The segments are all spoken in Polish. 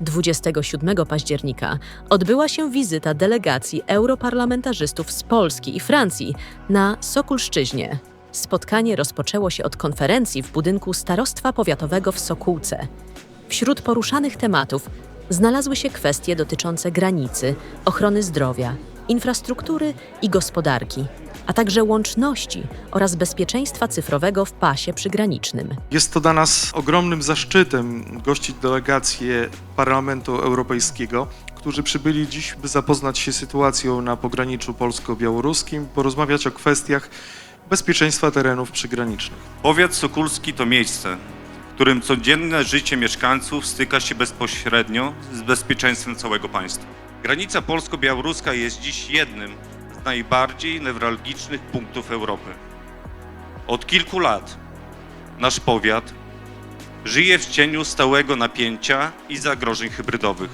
27 października odbyła się wizyta delegacji europarlamentarzystów z Polski i Francji na Sokulszczyźnie. Spotkanie rozpoczęło się od konferencji w budynku Starostwa Powiatowego w Sokółce. Wśród poruszanych tematów znalazły się kwestie dotyczące granicy, ochrony zdrowia, infrastruktury i gospodarki, a także łączności oraz bezpieczeństwa cyfrowego w pasie przygranicznym. Jest to dla nas ogromnym zaszczytem gościć delegację Parlamentu Europejskiego, którzy przybyli dziś, by zapoznać się z sytuacją na pograniczu polsko-białoruskim, porozmawiać o kwestiach bezpieczeństwa terenów przygranicznych. Powiat Sokulski to miejsce, w którym codzienne życie mieszkańców styka się bezpośrednio z bezpieczeństwem całego państwa. Granica polsko-białoruska jest dziś jednym z najbardziej newralgicznych punktów Europy. Od kilku lat nasz powiat żyje w cieniu stałego napięcia i zagrożeń hybrydowych.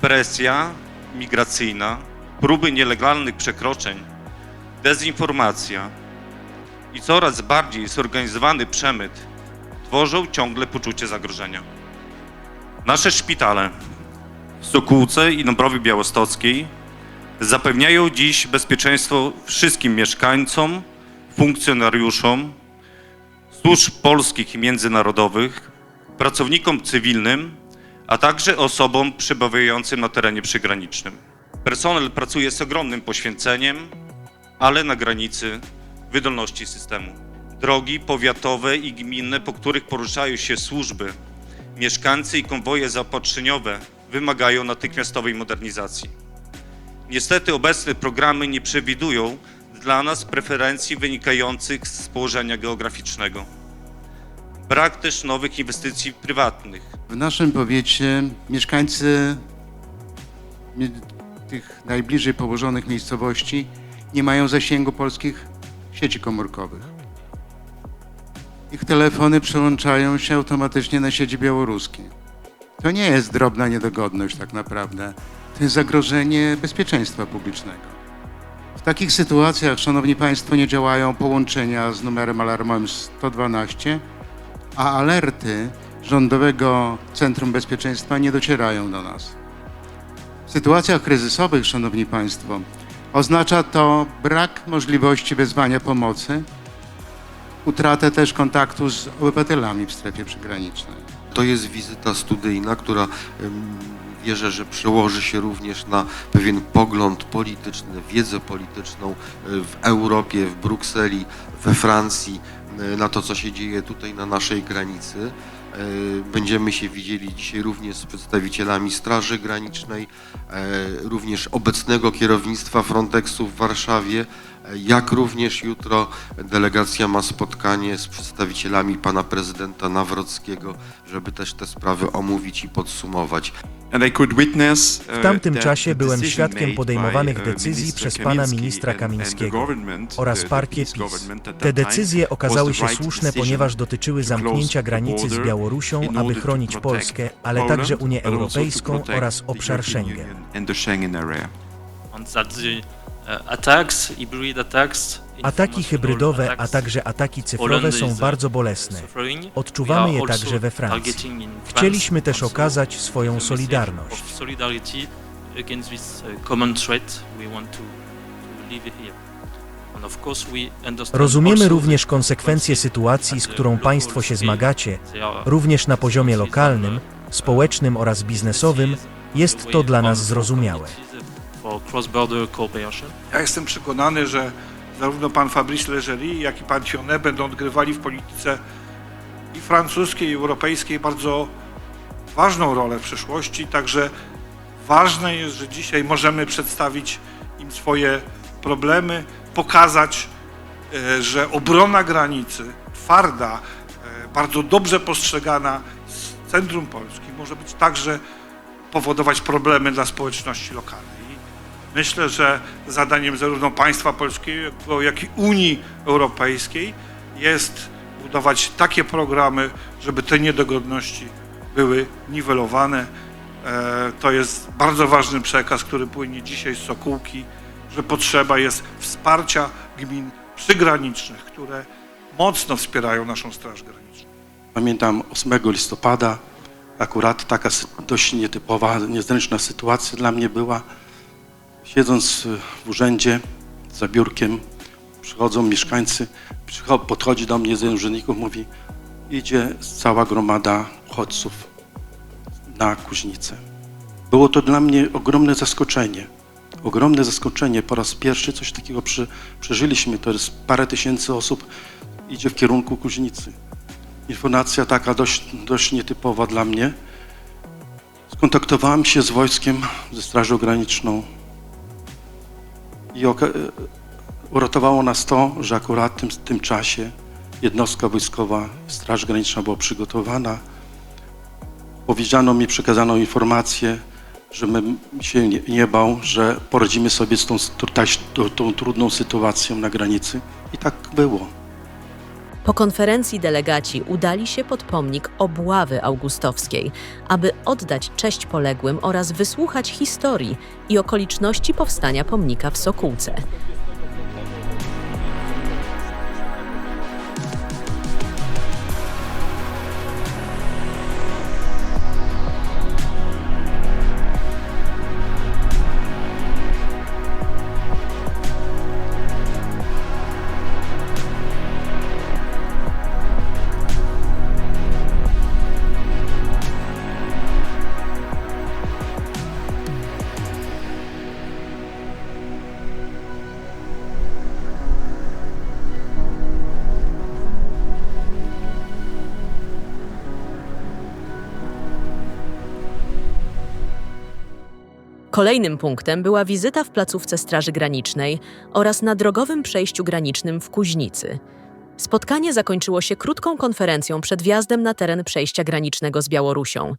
Presja migracyjna, próby nielegalnych przekroczeń, dezinformacja, i coraz bardziej zorganizowany przemyt tworzą ciągle poczucie zagrożenia. Nasze szpitale w Sokółce i Dąbrowie Białostockiej zapewniają dziś bezpieczeństwo wszystkim mieszkańcom, funkcjonariuszom, służb polskich i międzynarodowych, pracownikom cywilnym, a także osobom przebywającym na terenie przygranicznym. Personel pracuje z ogromnym poświęceniem, ale na granicy wydolności systemu. Drogi powiatowe i gminne, po których poruszają się służby, mieszkańcy i konwoje zaopatrzeniowe wymagają natychmiastowej modernizacji. Niestety obecne programy nie przewidują dla nas preferencji wynikających z położenia geograficznego. Brak też nowych inwestycji prywatnych. W naszym powiecie mieszkańcy mie- tych najbliżej położonych miejscowości nie mają zasięgu polskich sieci komórkowych. Ich telefony przełączają się automatycznie na sieci białoruskie. To nie jest drobna niedogodność tak naprawdę. To jest zagrożenie bezpieczeństwa publicznego. W takich sytuacjach, Szanowni Państwo, nie działają połączenia z numerem alarmowym 112, a alerty Rządowego Centrum Bezpieczeństwa nie docierają do nas. W sytuacjach kryzysowych, Szanowni Państwo, oznacza to brak możliwości wezwania pomocy, utratę też kontaktu z obywatelami w strefie przygranicznej. To jest wizyta studyjna, która wierzę, że przełoży się również na pewien pogląd polityczny, wiedzę polityczną e, w Europie, w Brukseli, we Francji, e, na to, co się dzieje tutaj na naszej granicy. E, Będziemy się widzieli dzisiaj również z przedstawicielami Straży Granicznej, również obecnego kierownictwa Frontexu w Warszawie, jak również jutro delegacja ma spotkanie z przedstawicielami pana prezydenta Nawrockiego, żeby też te sprawy omówić i podsumować. W tamtym czasie byłem świadkiem podejmowanych decyzji przez pana ministra Kamińskiego oraz partię PiS. Te decyzje okazały się słuszne, ponieważ dotyczyły zamknięcia granicy z Białorusią, aby chronić Polskę, ale także Unię Europejską oraz obszar Schengen. Attacks, Ataki hybrydowe, a także ataki cyfrowe są bardzo bolesne. Odczuwamy je także we Francji. Chcieliśmy też okazać swoją solidarność. against this uh, common threat we want to, to live here. And of course we understand Rozumiemy również konsekwencje sytuacji, z którą Państwo się zmagacie, również na poziomie lokalnym, uh, społecznym oraz biznesowym. Jest to dla nas zrozumiałe. Cross-border cooperation. Ja jestem przekonany, że zarówno pan Fabrice Leggeri, jak i pan Tionnet będą odgrywali w polityce i francuskiej, i europejskiej bardzo ważną rolę w przyszłości. Także ważne jest, że dzisiaj możemy przedstawić im swoje problemy, pokazać, e, że obrona granicy, twarda, e, bardzo dobrze postrzegana z centrum Polski może być także powodować problemy dla społeczności lokalnej. Myślę, że zadaniem zarówno państwa polskiego, jak i Unii Europejskiej jest budować takie programy, żeby te niedogodności były niwelowane. E, To jest bardzo ważny przekaz, który płynie dzisiaj z Sokółki, że potrzeba jest wsparcia gmin przygranicznych, które mocno wspierają naszą Straż Graniczną. Pamiętam 8 listopada Akurat taka dość nietypowa, niezręczna sytuacja dla mnie była. Siedząc w urzędzie za biurkiem, przychodzą mieszkańcy, podchodzi do mnie jeden z urzędników, mówi idzie cała gromada uchodźców na Kuźnicę. Było to dla mnie ogromne zaskoczenie. Ogromne zaskoczenie. Po raz pierwszy coś takiego przeżyliśmy. To jest parę tysięcy osób idzie w kierunku Kuźnicy. Informacja taka dość, dość nietypowa dla mnie. Skontaktowałem się z wojskiem, ze Strażą Graniczną i uratowało nas to, że akurat w tym, tym czasie jednostka wojskowa, Straż Graniczna była przygotowana. Powiedziano mi, przekazano informację, że bym się nie, nie bał, że poradzimy sobie z tą, tą, tą trudną sytuacją na granicy. I tak było. Po konferencji delegaci udali się pod pomnik obławy augustowskiej, aby oddać cześć poległym oraz wysłuchać historii i okoliczności powstania pomnika w Sokółce. Kolejnym punktem była wizyta w placówce Straży Granicznej oraz na drogowym przejściu granicznym w Kuźnicy. Spotkanie zakończyło się krótką konferencją przed wjazdem na teren przejścia granicznego z Białorusią.